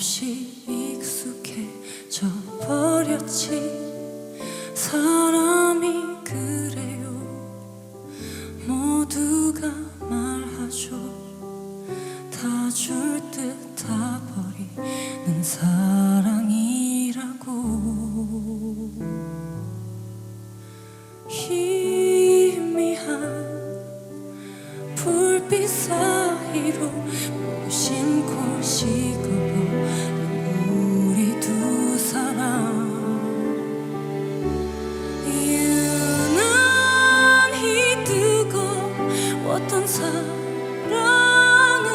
없이 익숙해져 버렸지. 사람이 그래요. 모두가 말하죠. 다 줄 듯 다 버리는 사랑이라고. 희미한 불빛 사이로 사랑은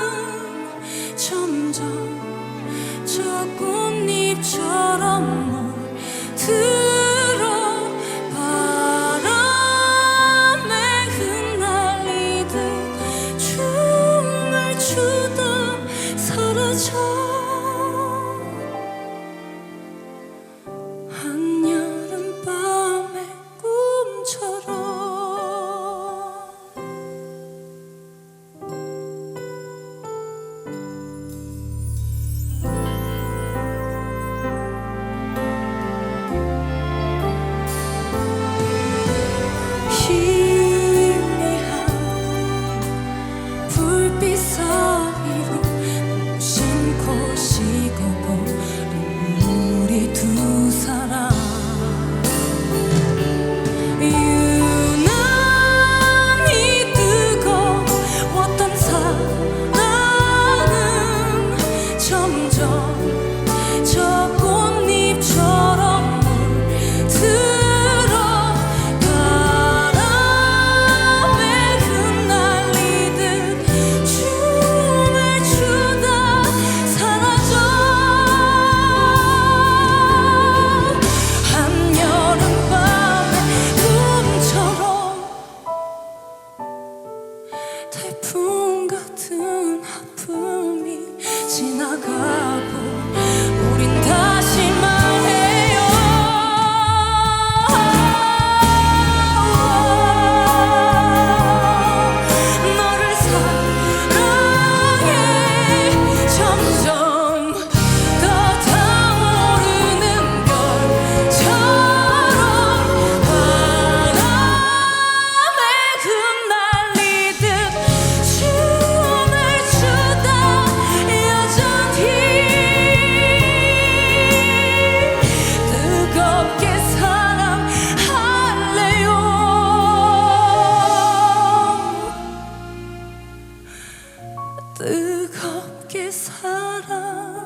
점점 저 꽃잎처럼 들어 바람에 흩날리듯 춤을 추다 사라져 태풍 같은 아픔이 지나가고 뜨겁게 사랑